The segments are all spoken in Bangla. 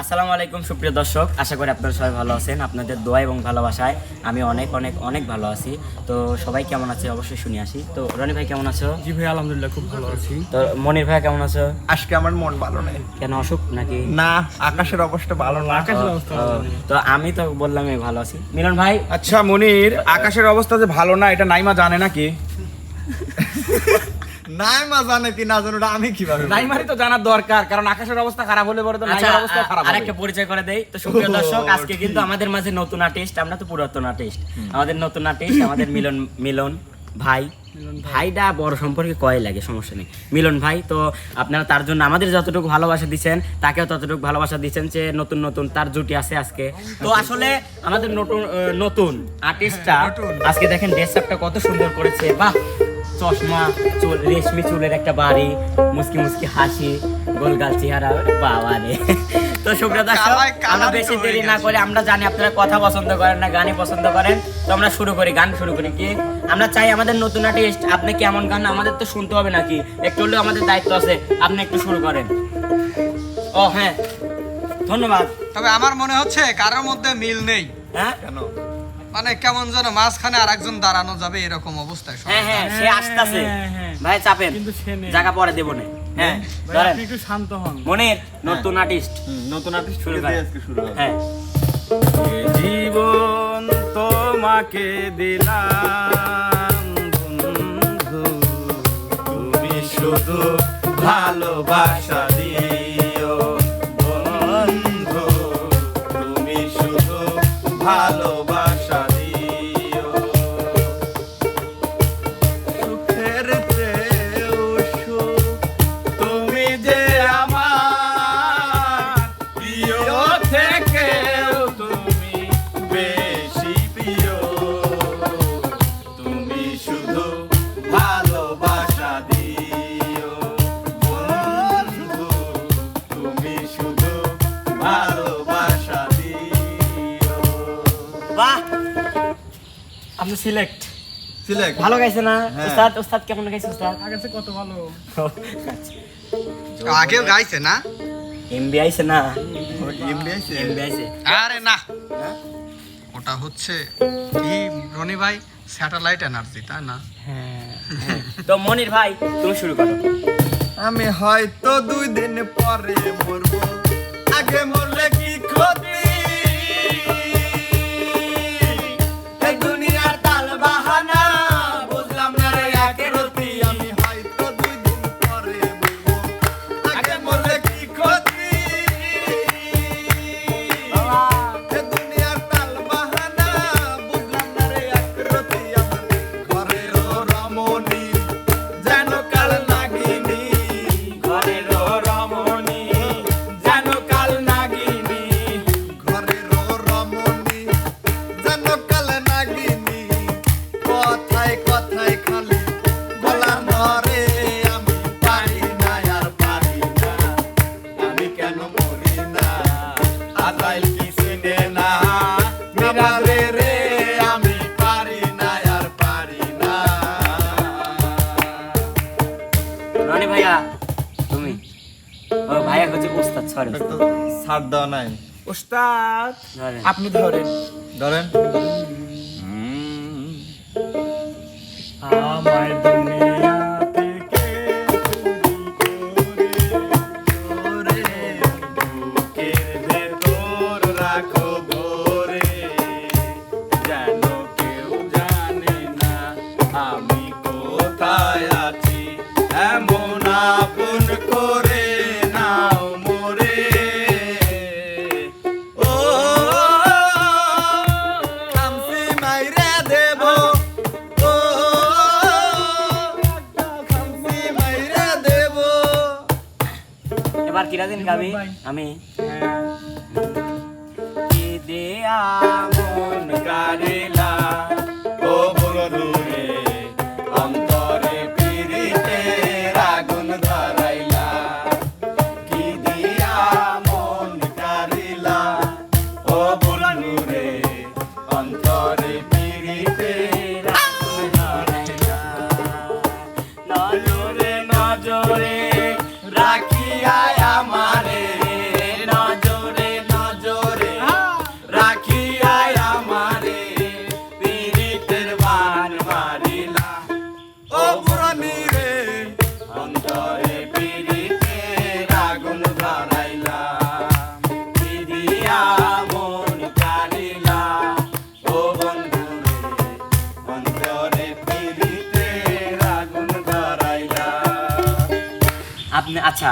আসসালামু আলাইকুম সুপ্রিয় দর্শক। আশা করি আপনারা সবাই ভালো আছেন। আপনাদের দোয়া এবং ভালোবাসায় আমি অনেক অনেক অনেক ভালো আছি। তো সবাই কেমন আছে? অবশ্যই শুনে আসি। তো রনি ভাই কেমন আছো? জি ভাই আলহামদুলিল্লাহ খুব ভালো আছি। তো মনির ভাই কেমন আছো? আজকে আমার মন ভালো নেই। কেন অসুখ নাকি? না আকাশের অবস্থা ভালো না। আকাশের অবস্থা তো আমি তো বললাম আমি ভালো আছি। মিলন ভাই? আচ্ছা মনির আকাশের অবস্থা যে ভালো না এটা নাইমা জানে নাকি? নাই মা জানে কি না জানো আমি কীভাবে বলব? নাইমারই তো জানার দরকার কারণ আকাশের অবস্থা খারাপ হলে পরে তো আচ্ছা নাইমার অবস্থা খারাপ হবে। আরেকটা পরিচয় করে দেই। তো সুপ্রিয় দর্শক আজকে কিন্তু আমাদের মাঝে নতুন আর্টিস্ট আমরা তো পুরাতন আর্টিস্ট আমাদের নতুন আর্টিস্ট আমাদের মিলন মিলন ভাই। ভাইটা বড় সম্পর্কে কয় লাগে সমস্যা নেই। মিলন ভাই তো আপনারা তার জন্য আমাদের যতটুকু ভালোবাসা দিচ্ছেন তাকেও ততটুকু ভালোবাসা দিচ্ছেন যে নতুন নতুন তার জুটি আছে আজকে। তো আসলে আমাদের নতুন নতুন আর্টিস্টটা আজকে দেখেন ড্রেস আপটা কত সুন্দর করেছে। বাহ! চশমা চুল রেশমি চুলের একটা বাড়ি মুসকি মুসকি হাসি গোলগাল চেহারা বাবা রে। তো দর্শক আমরা বেশি দেরি না করে আমরা জানি আপনারা কথা পছন্দ করেন না গানই পছন্দ করেন। তো আমরা শুরু করি গান শুরু করি কি? আমরা চাই আমাদের নতুন আর্টিস্ট আপনি কেমন গান? আমাদের তো শুনতে হবে নাকি? একটু হলেও আমাদের দায়িত্ব আছে আপনি একটু শুরু করেন। ও হ্যাঁ। ধন্যবাদ। তবে আমার মনে হচ্ছে কারোর মধ্যে মিল নেই। হ্যাঁ? কেন? মানে কেমন যেন মাঝখানে আর একজন দাঁড়ানো যাবে এরকম অবস্থায়। হ্যাঁ হ্যাঁ সে আসতেছে। হ্যাঁ, হ্যাঁ। ভাই চাপেন। কিন্তু সে নেই। জায়গা পরে দেবো না। হ্যাঁ ভাই ধরেন। আপনি একটু শান্ত হন। মনের নতুন আর্টিস্ট নতুন আর্টিস্ট শুরু কর। আজকে শুরু হবে। হ্যাঁ। জীবন তোমাকে দিলাম বন্ধু। তুমি শুধু ভালোবাসা দিও বন্ধু। তুমি শুধু ভালোবাসা সিলেক্ট সিলেক্ট ভালো গাইছে না? হ্যাঁ। উস্তাদ উস্তাদ কেমন গাইছে উস্তাদ? কত ভালো। আগেও গাইছে না? এমবি আইছে না? এমনি আইছে? এমবি আইছে। আরে না। ওটা হচ্ছে কি রনি ভাই? স্যাটেলাইট এনার্জি তাই না? হ্যাঁ হ্যাঁ। তো মনির ভাই তুমি শুরু করো। আমি হয়তো দুই দিন পরে মরবো। আগে মরলে কি উস্তাদ ছাড় দেওয়া নাই। উস্তাদ ধরেন। আপনি ধরেন। ধরেন। আমায় এবার কিরা গাবি? আমি। দে দেয়া আচ্ছা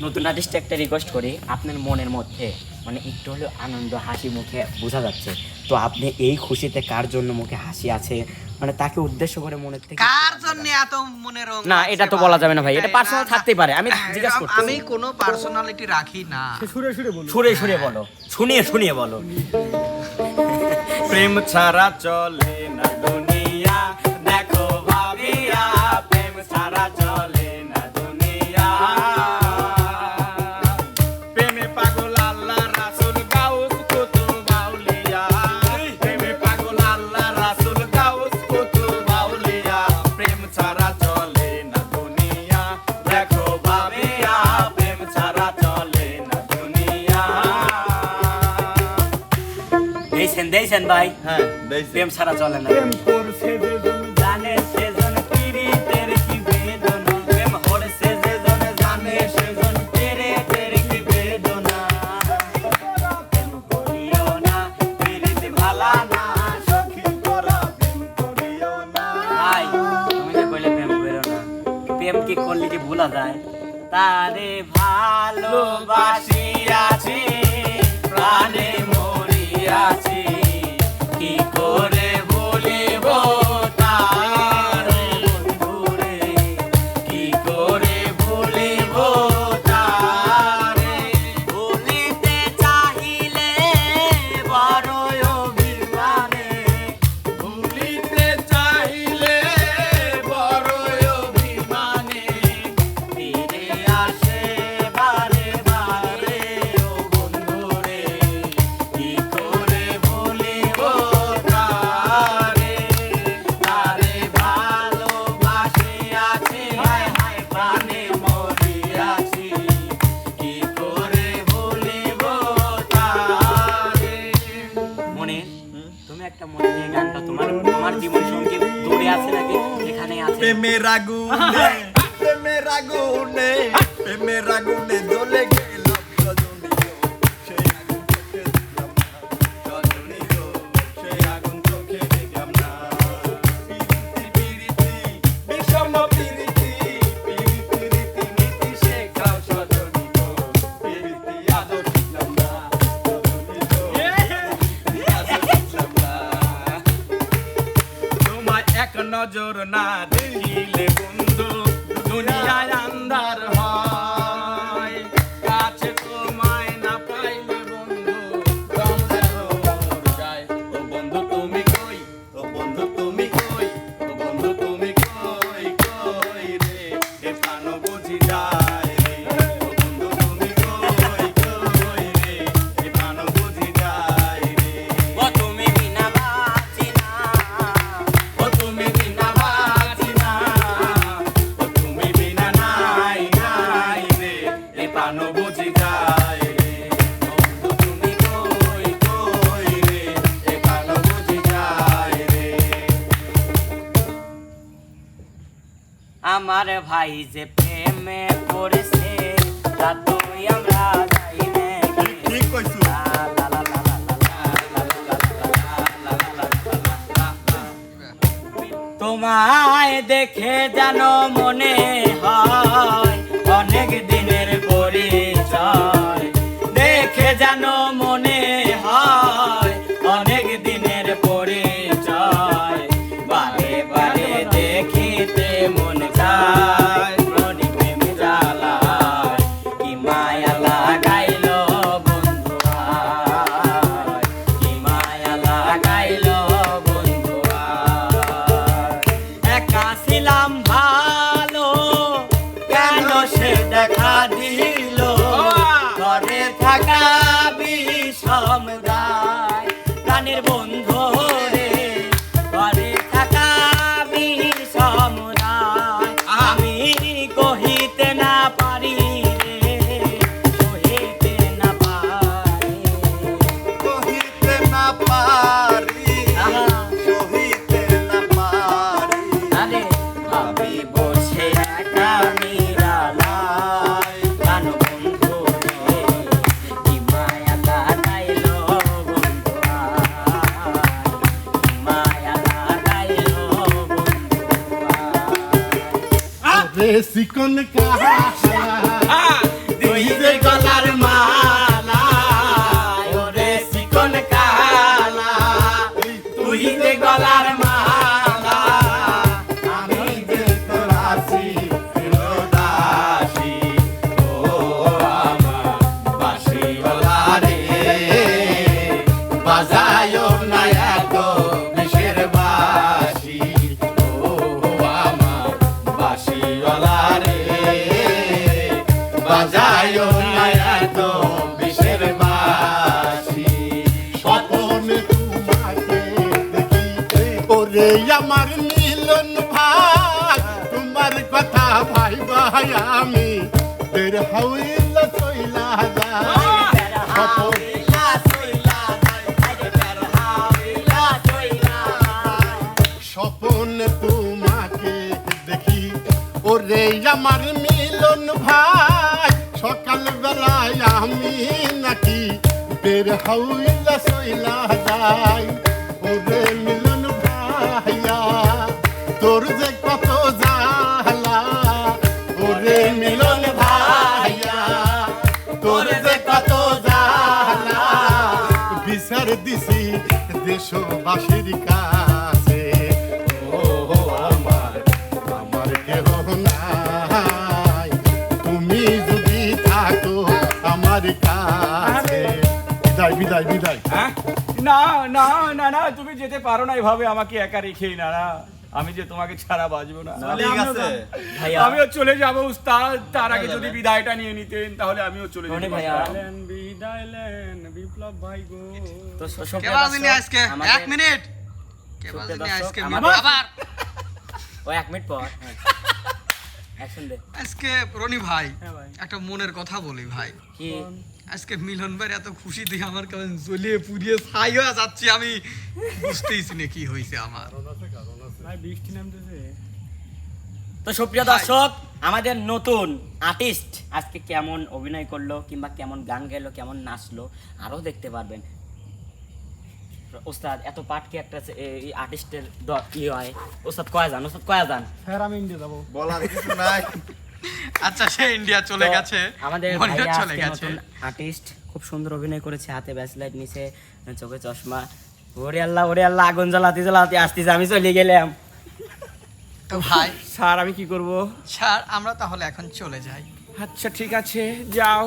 নতুন আর্টিস্ট একটা রিকোয়েস্ট করি আপনার মনের মধ্যে মানে একটু হলেও আনন্দ হাসি মুখে বোঝা যাচ্ছে। তো আপনি এই খুশিতে কার জন্য মুখে হাসি আছে? মানে তাকে উদ্দেশ্য করে মনে থেকে কার জন্য এত মনে রং না এটা তো বলা যাবে না ভাই এটা পার্সোনাল থাকতেই পারে আমি না, জিজ্ঞাসা করছি আমি কোনো পার্সোনালিটি রাখি না। সুরে সুরে বলো। সুরে সুরে বলো শুনিয়ে শুনিয়ে বলো। প্রেম ছাড়া চলে না দেইছেন দেইছেন ভাই? হ্যাঁ প্রেম ছাড়া চলে না। প্রেম করছে জানে সেজন পীড়িতের কি বেদনা। প্রেম হরছে যেজন জানে সেজন পীড়িতের কি বেদনা। প্রেম করিও না পীড়িত ভালা না সখী তোরা প্রেম করিও না। ভাই তুমি যে কইলে প্রেম করিও না প্রেম কি করলে কি ভুলা যায়? তারে ভালোবাসিয়াছি প্রাণে মরিয়াছি কি করে প্রেমের আগুনে প্রেমের আগুনে প্রেমের আগুনে জ্বলে আমার ভাই যে প্রেমে পড়েছে তা তুমি আমরা যাই তোমায় দেখে জানো মনে হয় চিকন কাহা তুই যে গলার মালা ওরে চিকন কালা তুই যে গলার মালা আমি যে তোরাছি দাসী ও আমার বাসিওয়ালা রে বাজায়ও না এত বের হইল চইলা যায় ওরে আমার মিলন ভাই সকাল বেলায় আমি নাকি বের হইলা সইলা যাই ওরে মিলন ভাইয়া, তোর যে কত দিছি দেশবাসীর কাছে। ও আমার আমার কেহ নাই। তুমি যদি থাকো আমার কাছে। বিদায় বিদায় বিদায়। হ্যাঁ? না না না না তুমি যেতে পারো না এভাবে আমাকে একা রেখেই না না। আমি যে তোমাকে ছাড়া বাঁচবো না। আমিও চলে যাব উস্তাদ। তার আগে যদি বিদায়টা নিয়ে নিতেন তাহলে আমিও চলে রনি বিপ্লব ভাই গো। তো আজকে? মিনিট। আজকে? আবার। ও মিনিট পর। আজকে রনি ভাই একটা মনের কথা বলি ভাই। কি? আজকে মিলন ভাই এত খুশি দেখে আমার কেমন জ্বলিয়ে পুড়িয়ে ছাই হয়ে যাচ্ছি আমি বুঝতেইছি না কি হয়েছে আমার। ভাই বৃষ্টি নামতেছে। তো সুপ্রিয় দর্শক আমাদের নতুন আর্টিস্ট আজকে কেমন অভিনয় করল কিংবা কেমন গান গাইলো কেমন নাচলো আরও দেখতে পারবেন। ওস্তাদ এত পাট কি একটা আর্টিস্টের ই হয়? ওস্তাদ কয়া যান? ওস্তাদ কয়া যান? স্যার আমি ইন্ডিয়া যাব। আচ্ছা সে ইন্ডিয়া চলে গেছে। আমাদের ভাইয়া চলে গেছে। আর্টিস্ট খুব সুন্দর অভিনয় করেছে হাতে ব্যাসলাইট নিচে চোখে চশমা। ওরে আল্লাহ ওরে আল্লাহ আগুন জ্বালাতে জ্বালাতে আসতেছে আমি চলে গেলাম। তো ভাই। স্যার আমি কি করব? স্যার আমরা তাহলে এখন চলে যাই। আচ্ছা ঠিক আছে যাও।